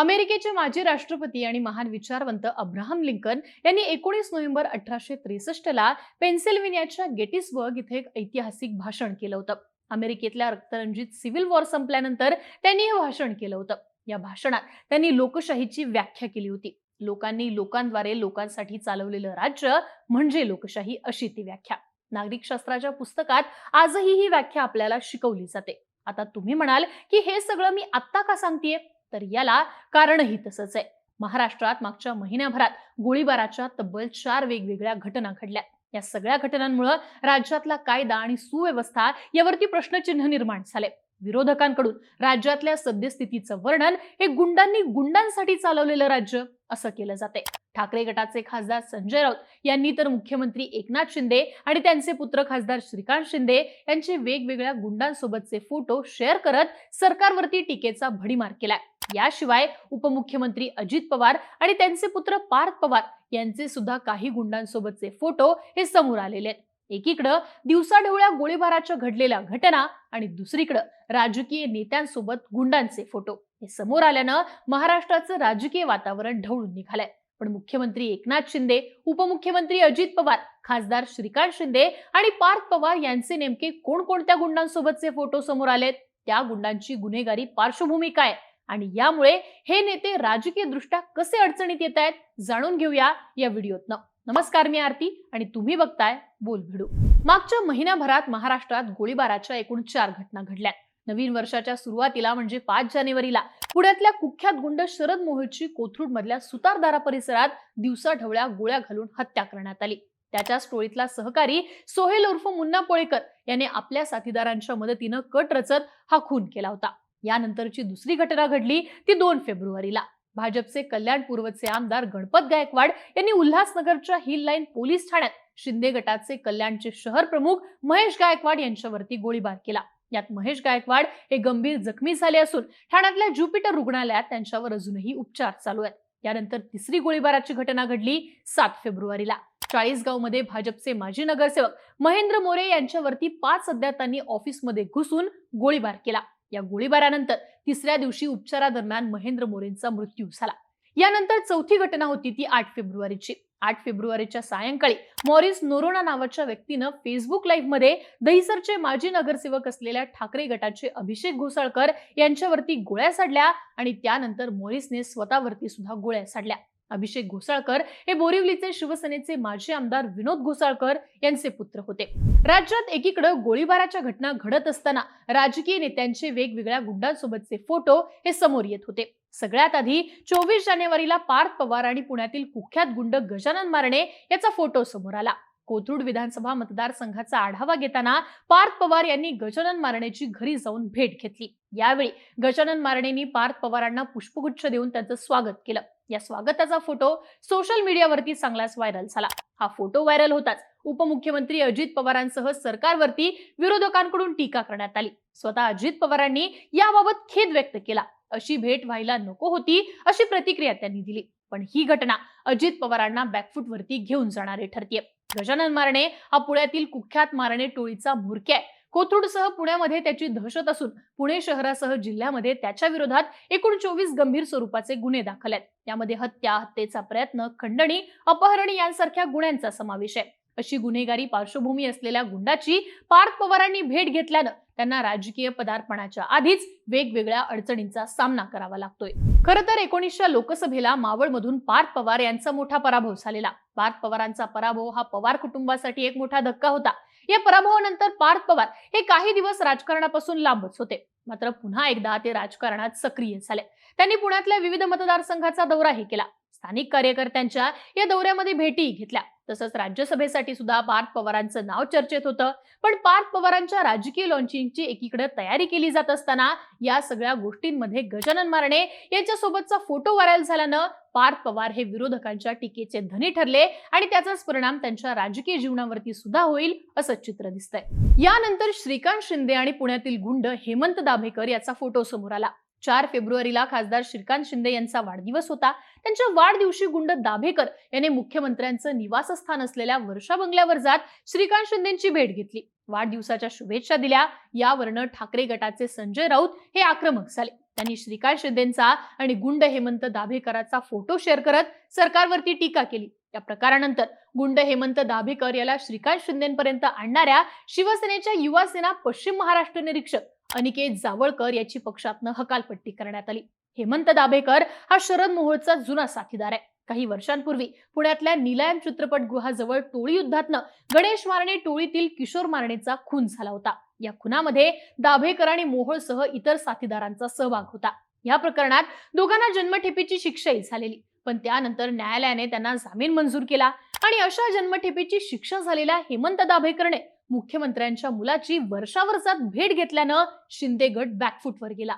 अमेरिकेचे माजी राष्ट्रपती आणि महान विचारवंत अब्राहम लिंकन यांनी एकोणीस नोव्हेंबर अठराशे त्रेसष्ट ला पेन्सिल्व्हेनियाच्या गेटिसबर्ग इथे एक ऐतिहासिक भाषण केलं होतं. अमेरिकेतल्या रक्तरंजित सिव्हिल वॉर संपल्यानंतर त्यांनी हे भाषण केलं होतं. या भाषणात त्यांनी लोकशाहीची व्याख्या केली होती. लोकांनी लोकांद्वारे लोकांसाठी चालवलेलं राज्य म्हणजे लोकशाही अशी ती व्याख्या. नागरिक शास्त्राच्या पुस्तकात आजही ही व्याख्या आपल्याला शिकवली जाते. आता तुम्ही म्हणाल की हे सगळं मी आत्ता का सांगतेय? तर याला कारणही तसंच आहे. महाराष्ट्रात मागच्या महिन्याभरात गोळीबाराच्या तब्बल चार वेगवेगळ्या घटना घडल्या. या सगळ्या घटनांमुळे राज्यातला कायदा आणि सुव्यवस्था यावरती प्रश्नचिन्ह निर्माण झाले. विरोधकांकडून राज्यातल्या सद्यस्थितीचं वर्णन हे गुंडांनी गुंडांसाठी चालवलेलं राज्य असं केलं जाते ठाकरे गटाचे खासदार संजय राऊत यांनी तर मुख्यमंत्री एकनाथ शिंदे आणि त्यांचे पुत्र खासदार श्रीकांत शिंदे यांचे वेगवेगळ्या गुंडांसोबतचे फोटो शेअर करत सरकारवरती टीकेचा भडीमार केलाय. याशिवाय उपमुख्यमंत्री अजित पवार आणि त्यांचे पुत्र पार्थ पवार यांचे सुद्धा काही गुंडांसोबतचे फोटो हे समोर आलेले आहेत. एकीकडं दिवसाढवळ्या गोळीबाराच्या घडलेल्या घटना आणि दुसरीकडं राजकीय नेत्यांसोबत गुंडांचे फोटो हे समोर आल्यानं महाराष्ट्राचं राजकीय वातावरण ढवळून निघालंय. पण मुख्यमंत्री एकनाथ शिंदे उपमुख्यमंत्री अजित पवार खासदार श्रीकांत शिंदे आणि पार्थ पवार यांचे नेमके कोणकोणत्या गुंडांसोबतचे फोटो समोर आलेत? त्या गुंडांची गुन्हेगारी पार्श्वभूमी काय आणि यामुळे हे नेते राजकीय दृष्ट्या कसे अडचणीत येत आहेत जाणून घेऊया या व्हिडिओतनं. नमस्कार मी आरती आणि तुम्ही बघताय बोल भिडू मागच्या महिन्याभरात महाराष्ट्रात गोळीबाराच्या एकूण चार घटना घडल्या नवीन वर्षाच्या सुरुवातीला म्हणजे पाच जानेवारीला पुण्यातल्या कुख्यात गुंड शरद मोहितची कोथरूड मधल्या सुतारदारा परिसरात दिवसाढवळ्या गोळ्या घालून हत्या करण्यात आली. त्याच्याच टोळीतला सहकारी सोहेल उर्फ मुन्ना पोळेकर याने आपल्या साथीदारांच्या मदतीनं कट रचत हा खून केला होता. यानंतरची दुसरी घटना घडली ती दोन फेब्रुवारीला. भाजपचे कल्याण पूर्वचे आमदार गणपत गायकवाड यांनी उल्हासनगरच्या हिल लाईन पोलीस ठाण्यात शिंदे गटाचे कल्याणचे शहर प्रमुख महेश गायकवाड यांच्यावरती गोळीबार केला. यात महेश गायकवाड हे गंभीर जखमी झाले असून ठाण्यातल्या ज्युपिटर रुग्णालयात त्यांच्यावर अजूनही उपचार चालू आहेत. यानंतर तिसरी गोळीबाराची घटना घडली सात फेब्रुवारीला. चाळीसगावमध्ये भाजपचे माजी नगरसेवक महेंद्र मोरे यांच्यावरती पाच अज्ञातांनी ऑफिसमध्ये घुसून गोळीबार केला. या गोळीबारानंतर तिसऱ्या दिवशी उपचारादरम्यान महेंद्र मोरेंचा मृत्यू झाला. यानंतर चौथी घटना होती ती आठ फेब्रुवारीची. आठ फेब्रुवारीच्या सायंकाळी मॉरिस नोरोना नावाच्या व्यक्तीनं फेसबुक लाईव्हमध्ये दहिसरचे माजी नगरसेवक असलेल्या ठाकरे गटाचे अभिषेक घोसाळकर यांच्यावरती गोळ्या साडल्या आणि त्यानंतर मॉरिसने स्वतःवरती सुद्धा गोळ्या साडल्या. अभिषेक घोसाळकर हे बोरिवलीचे शिवसेनेचे माजी आमदार विनोद घोसाळकर यांचे पुत्र होते. राज्यात एकीकडे गोळीबाराच्या घटना घडत असताना राजकीय नेत्यांचे वेगवेगळ्या गुंडांसोबतचे फोटो हे समोर येत होते. सगळ्यात आधी चोवीस जानेवारीला पार्थ पवार आणि पुण्यातील कुख्यात गुंड गजानन मारणे याचा फोटो समोर आला. कोथरूड विधानसभा मतदारसंघाचा आढावा घेताना पार्थ पवार यांनी गजानन मारणेची घरी जाऊन भेट घेतली. यावेळी गजानन मारणेंनी पार्थ पवारांना पुष्पगुच्छ देऊन त्यांचं स्वागत केलं. या स्वागताचा फोटो सोशल मीडियावरती चांगलाच व्हायरल झाला. हा फोटो व्हायरल होताच उपमुख्यमंत्री अजित पवारांसह सरकारवरती विरोधकांकडून टीका करण्यात आली. स्वतः अजित पवारांनी याबाबत खेद व्यक्त केला. अशी भेट व्हायला नको होती अशी प्रतिक्रिया त्यांनी दिली. पण ही घटना अजित पवारांना बॅकफूट वरती घेऊन जाणारी ठरतीये. गजानन मारणे हा पुण्यातील कुख्यात मारणे टोळीचा म्होरक्या आहे. कोथरूडसह पुण्यामध्ये त्याची दहशत असून पुणे शहरासह जिल्ह्यामध्ये त्याच्या विरोधात एकूण चोवीस गंभीर स्वरूपाचे गुन्हे दाखल आहेत. यामध्ये हत्या हत्येचा प्रयत्न खंडणी अपहरण यांसारख्या गुन्ह्यांचा समावेश आहे. अशी गुन्हेगारी पार्श्वभूमी असलेल्या गुंडाची पार्थ पवारांनी भेट घेतल्यानं त्यांना राजकीय पदार्पणाच्या आधीच वेगवेगळ्या अडचणींचा सामना करावा लागतोय. खरं तर एकोणीसच्या लोकसभेला मावळमधून पार्थ पवार यांचा मोठा पराभव झालेला. पार्थ पवारांचा पराभव हा पवार कुटुंबासाठी एक मोठा धक्का होता. या पराभवानंतर पार्थ पवार हे काही दिवस राजकारणापासून लांबच होते. मात्र पुन्हा एकदा ते राजकारणात सक्रिय झाले. त्यांनी पुण्यातल्या विविध मतदारसंघाचा दौराही केला. स्थानिक कार्यकर्त्यांच्या या दौऱ्यामध्ये भेटी घेतल्या. तसंच राज्यसभेसाठी सुद्धा पार्थ पवारांचं नाव चर्चेत होतं. पण पार्थ पवारांच्या राजकीय लॉन्चिंगची एकीकडे तयारी केली जात असताना या सगळ्या गोष्टींमध्ये गजानन मारणे यांच्यासोबतचा फोटो व्हायरल झाल्यानं पार्थ पवार हे विरोधकांच्या टीकेचे धनी ठरले आणि त्याचाच परिणाम त्यांच्या राजकीय जीवनावरती सुद्धा होईल असं चित्र दिसतंय. यानंतर श्रीकांत शिंदे आणि पुण्यातील गुंड हेमंत दाभेकर याचा फोटो समोर आला. चार फेब्रुवारीला खासदार श्रीकांत शिंदे यांचा वाढदिवस होता. त्यांच्या वाढदिवशी गुंड दाभेकर यांनी मुख्यमंत्र्यांचं निवासस्थान असलेल्या वर्षा बंगल्यावर जात श्रीकांत शिंदेची भेट घेतली. वाढदिवसाच्या शुभेच्छा दिल्या. यावरनं ठाकरे गटाचे संजय राऊत हे आक्रमक झाले. त्यांनी श्रीकांत शिंदेचा आणि गुंड हेमंत दाभेकराचा फोटो शेअर करत सरकारवरती टीका केली. या प्रकारानंतर गुंड हेमंत दाभेकर याला श्रीकांत शिंदेपर्यंत आणणाऱ्या शिवसेनेच्या युवा सेना पश्चिम महाराष्ट्र निरीक्षक अनिकेत जावळकर याची पक्षातनं हकालपट्टी करण्यात आली. हेमंत दाभेकर हा शरद मोहोळचा जुना साथीदार आहे. काही वर्षांपूर्वी पुण्यातल्या निलायम चित्रपटगृहाजवळ टोळी युद्धातनं गणेश मारणे टोळीतील किशोर मारणेचा खून झाला होता. या खुनामध्ये दाभेकर आणि मोहोळसह इतर साथीदारांचा सहभाग होता. या प्रकरणात दोघांना जन्मठेपेची शिक्षाही झालेली. पण त्यानंतर न्यायालयाने त्यांना जामीन मंजूर केला आणि अशा जन्मठेपेची शिक्षा झालेल्या हेमंत दाभेकरने मुख्यमंत्र्यांच्या मुलाची वर्षावर्षात भेट घेतल्यानं शिंदे गट बॅकफुटवर गेला.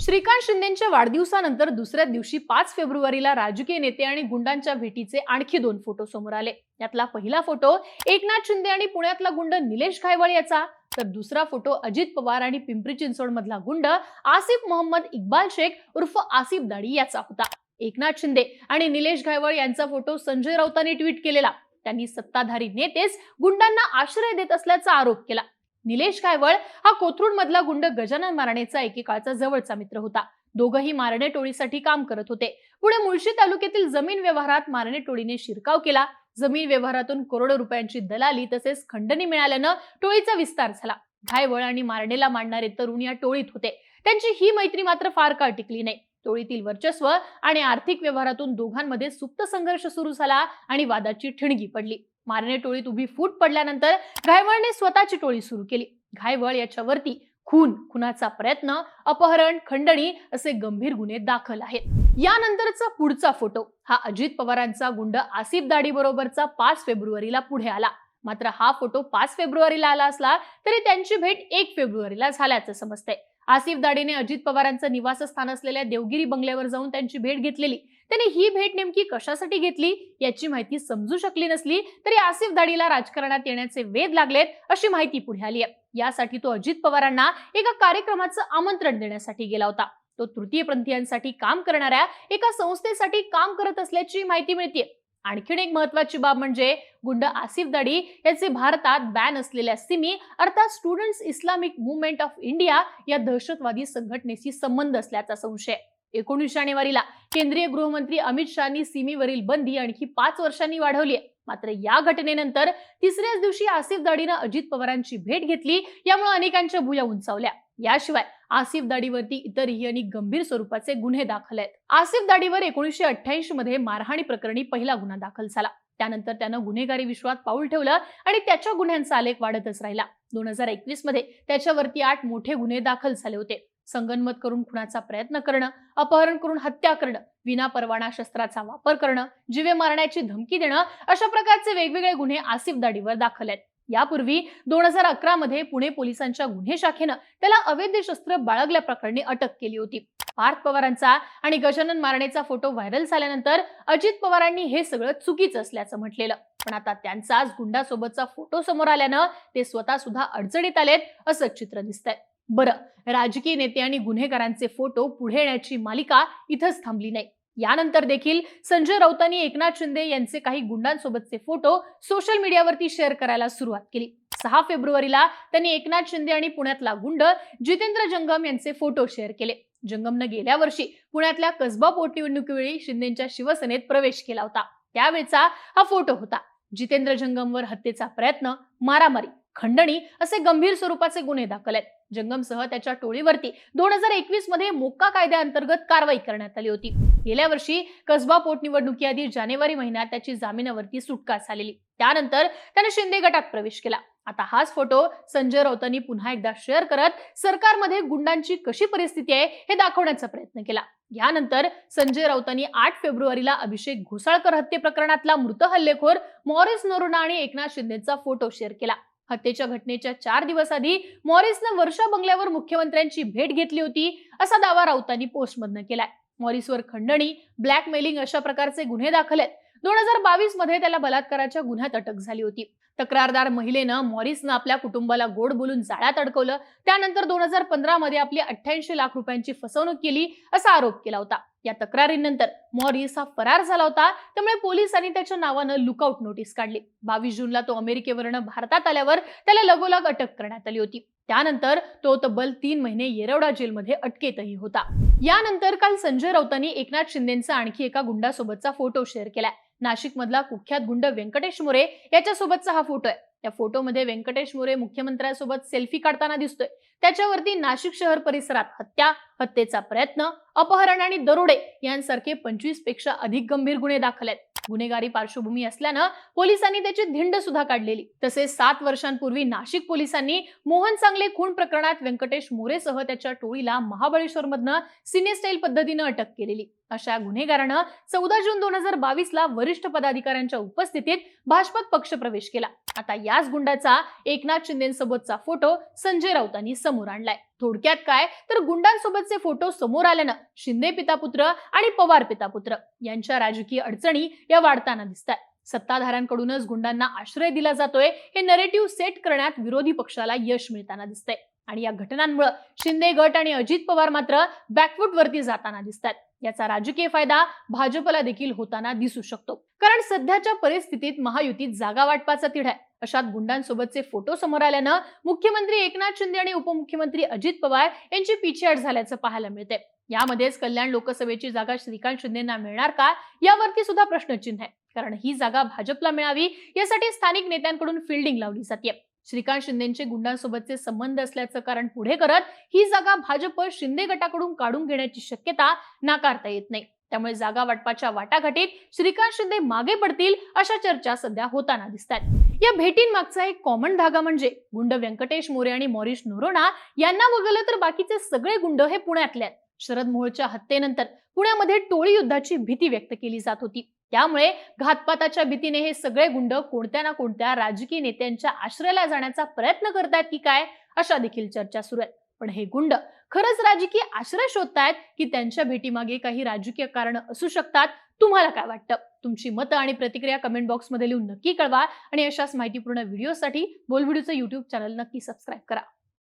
श्रीकांत शिंदेच्या वाढदिवसानंतर दुसऱ्या दिवशी पाच फेब्रुवारीला राजकीय नेते आणि गुंडांच्या भेटीचे आणखी दोन फोटो समोर आले. यातला पहिला फोटो एकनाथ शिंदे आणि पुण्यातला गुंड निलेश घायवळ याचा. तर दुसरा फोटो अजित पवार आणि पिंपरी चिंचवड मधला गुंड आसिफ मोहम्मद इक्बाल शेख उर्फ आसिफ दाडी याचा होता. एकनाथ शिंदे आणि निलेश घायवळ यांचा फोटो संजय राऊतांनी ट्विट केलेला. त्यांनी सत्ताधारी नेतेच गुंडांना आश्रय देत असल्याचा आरोप केला. निलेश गायवळ हा कोथरूड मधला गुंड गजानन मारणेचा एकेकाळचा जवळचा मित्र होता. दोघंही मारणे टोळीसाठी काम करत होते. पुढे मुळशी तालुक्यातील जमीन व्यवहारात मारणे टोळीने शिरकाव केला. जमीन व्यवहारातून करोडो रुपयांची दलाली तसेच खंडणी मिळाल्यानं टोळीचा विस्तार झाला. घायवळ आणि मारणेला मांडणारे तरुण या टोळीत होते. त्यांची ही मैत्री मात्र फार काळ टिकली नाही. टोळीतील वर्चस्व आणि आर्थिक व्यवहारातून दोघांमध्ये सुप्त संघर्ष सुरू झाला आणि वादाची ठिणगी पडली. मारणे टोळीत उभी फूट पडल्यानंतर घायवळने स्वतःची टोळी सुरू केली. घायवळ याच्यावरती खून खुनाचा प्रयत्न अपहरण खंडणी असे गंभीर गुन्हे दाखल आहेत. यानंतरचा पुढचा फोटो. हा अजित पवारांचा गुंड आसिफ दाडी बरोबरचा पाच फेब्रुवारीला पुढे आला. मात्र हा फोटो पाच फेब्रुवारीला आला असला तरी त्यांची भेट एक फेब्रुवारीला झाल्याचं समजतंय. आसिफ दाडेने अजित पवारांचं निवासस्थान असलेल्या देवगिरी बंगल्यावर जाऊन त्यांची भेट घेतलेली. त्याने ही भेट नेमकी कशासाठी घेतली याची माहिती समजू शकली नसली तरी आसिफ दाडीला राजकारणात येण्याचे वेध लागलेत अशी माहिती पुढे आली आहे. यासाठी तो अजित पवारांना एका कार्यक्रमाचं आमंत्रण देण्यासाठी गेला होता. तो तृतीयपंथीयांसाठी काम करणाऱ्या एका संस्थेसाठी काम करत असल्याची माहिती मिळते आणखीन एक महत्वाची बाब म्हणजे गुंड आसिफ दडी याचे भारतात बॅन असलेल्या सिमी अर्थात students Islamic movement of India या दहशतवादी संघटनेशी संबंध असल्याचा संशय. एकोणीस जानेवारीला केंद्रीय गृहमंत्री अमित शहानी सीमेवरील बंदी आणखी पाच वर्षांनी वाढवली आहे. मात्र या घटनेनंतर तिसऱ्याच दिवशी आसिफ दाडीनं अजित पवारांची भेट घेतली यामुळे अनेकांच्या भुया उंचावल्या. याशिवाय आसिफ दाढीवरती इतरही आणि गंभीर स्वरूपाचे गुन्हे दाखल आहेत. आसिफ दाढीवर एकोणीसशे अठ्ठ्याऐंशी मध्ये मारहाणी प्रकरणी पहिला गुन्हा दाखल झाला. त्यानंतर त्यानं गुन्हेगारी विश्वात पाऊल ठेवलं आणि त्याच्या गुन्ह्यांचा आलेख वाढतच राहिला. दोन हजार एकवीसमध्ये त्याच्यावरती आठ मोठे गुन्हे दाखल झाले होते. संगनमत करून खुणाचा प्रयत्न करणं अपहरण करून हत्या करणं विना परवाना शस्त्राचा वापर करणं जीवे मारण्याची धमकी देणं अशा प्रकारचे वेगवेगळे गुन्हे आसिफ दाढीवर दाखल आहेत. यापूर्वी दोन हजार अकरा मध्ये पुणे पोलिसांच्या गुन्हे शाखेनं त्याला अवैध शस्त्र बाळगल्याप्रकरणी अटक केली होती. पार्थ पवारांचा आणि गजानन मारणेचा फोटो व्हायरल झाल्यानंतर अजित पवारांनी हे सगळं चुकीचं असल्याचं म्हटलेलं. पण आता त्यांचाच गुंडासोबतचा फोटो समोर आल्यानं ते स्वतः सुद्धा अडचणीत आलेत असं चित्र दिसतंय. बरं राजकीय नेते आणि गुन्हेगारांचे फोटो पुढे येण्याची मालिका इथंच थांबली नाही. यानंतर देखील संजय राऊतांनी एकनाथ शिंदे यांचे काही गुंडांसोबतचे फोटो सोशल मीडियावरती शेअर करायला सुरुवात केली. सहा फेब्रुवारीला त्यांनी एकनाथ शिंदे आणि पुण्यातला गुंड जितेंद्र जंगम यांचे फोटो शेअर केले. जंगमनं गेल्या वर्षी पुण्यातल्या कसबा पोटनिवडणुकीवेळी शिंदेच्या शिवसेनेत प्रवेश केला होता. त्यावेळचा हा फोटो होता. जितेंद्र जंगमवर हत्येचा प्रयत्न मारामारी खंडणी असे गंभीर स्वरूपाचे गुन्हे दाखल आहेत. जंगमसह त्याच्या टोळीवरती दोन हजार एकवीसमध्ये मोक्का कायद्याअंतर्गत कारवाई करण्यात आली होती. गेल्या वर्षी कसबा पोटनिवडणुकीआधी जानेवारी महिन्यात त्याची जामिनावरती सुटका झालेली. त्यानंतर त्याने शिंदे गटात प्रवेश केला. आता हाच फोटो संजय राऊतांनी पुन्हा एकदा शेअर करत सरकारमध्ये गुंडांची कशी परिस्थिती आहे हे दाखवण्याचा प्रयत्न केला. यानंतर संजय राऊतांनी आठ फेब्रुवारीला अभिषेक घोसाळकर हत्ये प्रकरणातला मृत हल्लेखोर मॉरिस नरोना आणि एकनाथ शिंदेचा फोटो शेअर केला. हत्येच्या घटनेच्या चार दिवस आधी मॉरिसनं वर्षा बंगल्यावर मुख्यमंत्र्यांची भेट घेतली होती असा दावा राऊतांनी पोस्टमधनं केलाय. मॉरिसवर खंडणी ब्लॅकमेलिंग अशा प्रकारचे गुन्हे दाखल आहेत. दोन हजार बावीसमध्ये त्याला बलात्काराच्या गुन्ह्यात अटक झाली होती. तक्रारदार महिलेनं मॉरिसनं आपल्या कुटुंबाला गोड बोलून जाळ्यात अडकवलं त्यानंतर दोन हजार पंधरा मध्ये आपली अठ्ठ्याऐंशी लाख रुपयांची फसवणूक केली असा आरोप केला होता. या तक्रारीनंतर मॉरिस हा फरार झाला होता. त्यामुळे पोलिसांनी त्याच्या नावानं लुकआउट नोटीस काढली. बावीस जूनला तो अमेरिकेवरनं भारतात आल्यावर त्याला लगोलग अटक करण्यात आली होती. त्यानंतर तो तब्बल तीन महिने येरवडा जेलमध्ये अटकेतही होता. यानंतर काल संजय राऊतांनी एकनाथ शिंदेचा आणखी एका गुंडासोबतचा फोटो शेअर केलाय. नाशिक मधला कुख्यात गुंड व्यंकटेश मोरे याच्यासोबतचा हा फोटो आहे. या फोटोमध्ये व्यंकटेश मोरे मुख्यमंत्र्यांसोबत सेल्फी काढताना दिसतोय. त्याच्यावरती नाशिक शहर परिसरात हत्या हत्येचा प्रयत्न अपहरण आणि दरोडे यांसारखे पंचवीसपेक्षा अधिक गंभीर गुन्हे दाखल आहेत. गुन्हेगारी पार्श्वभूमी असल्यानं पोलिसांनी त्याची धिंड सुद्धा काढलेली. तसेच सात वर्षांपूर्वी नाशिक पोलिसांनी मोहन चांगले खून प्रकरणात व्यंकटेश मोरेसह त्याच्या टोळीला महाबळेश्वर मधनं सिने स्टाईल पद्धतीनं अटक केलेली. अशा गुन्हेगारानं चौदा जून दोन हजार बावीस ला वरिष्ठ पदाधिकाऱ्यांच्या उपस्थितीत भाजपात पक्षप्रवेश केला. आता याच गुंडाचा एकनाथ शिंदेसोबतचा फोटो संजय राऊतांनी समोर आणलाय. थोडक्यात काय? तर गुंडांसोबतचे फोटो समोर आल्यानं शिंदे पितापुत्र आणि पवार पितापुत्र यांच्या राजकीय अडचणी या वाढताना दिसतात सत्ताधाऱ्यांकडूनच गुंडांना आश्रय दिला जातोय हे नरेटिव्ह सेट करण्यात विरोधी पक्षाला यश मिळताना दिसतंय. आणि या घटनांमुळे शिंदे गट आणि अजित पवार मात्र बॅकवूट वरती जाताना दिसतात याचा राजकीय फायदा भाजपला देखील होताना दिसू शकतो. कारण सध्याच्या परिस्थितीत महायुतीत जागा वाटपाचा तिढा आहे. अशात गुंडांसोबतचे फोटो समोर आल्यानं मुख्यमंत्री एकनाथ शिंदे आणि उपमुख्यमंत्री अजित पवार यांची पिछेहाट झाल्याचं पाहायला मिळते यामध्येच कल्याण लोकसभेची जागा श्रीकांत शिंदेना मिळणार का? यावरती सुद्धा प्रश्नचिन्ह आहे. कारण ही जागा भाजपला मिळावी यासाठी स्थानिक नेत्यांकडून फिल्डिंग लावली जाते श्रीकांत शिंदेचे गुंडांसोबतचे संबंध असल्याचं कारण पुढे करत ही जागा भाजप शिंदे गटाकडून काढून घेण्याची शक्यता नाकारता येत नाही. त्यामुळे जागा वाटपाच्या वाटाघाटीत श्रीकांत शिंदे मागे पडतील अशा चर्चा सध्या होताना दिसतात या भेटींमागचा एक कॉमन धागा म्हणजे गुंड व्यंकटेश मोरे आणि मॉरिश नोरोना यांना वगळलं तर बाकीचे सगळे गुंड हे पुण्यातले आहेत. शरद मोहोळच्या हत्येनंतर पुण्यामध्ये टोळी युद्धाची भीती व्यक्त केली जात होती. त्यामुळे घातपाताच्या भीतीने हे सगळे गुंड कोणत्या ना कोणत्या राजकीय नेत्यांच्या आश्रयाला जाण्याचा प्रयत्न करतायत की काय अशा देखील चर्चा सुरू आहेत. पण हे गुंड खरंच राजकीय आश्रय शोधतायत की त्यांच्या भेटीमागे काही राजकीय कारण असू शकतात? तुम्हाला काय वाटतं? तुमची मतं आणि प्रतिक्रिया कमेंट बॉक्समध्ये लिहून नक्की कळवा आणि अशाच माहितीपूर्ण व्हिडिओसाठी बोलव्हिडिओचं युट्यूब चॅनल नक्की सबस्क्राईब करा.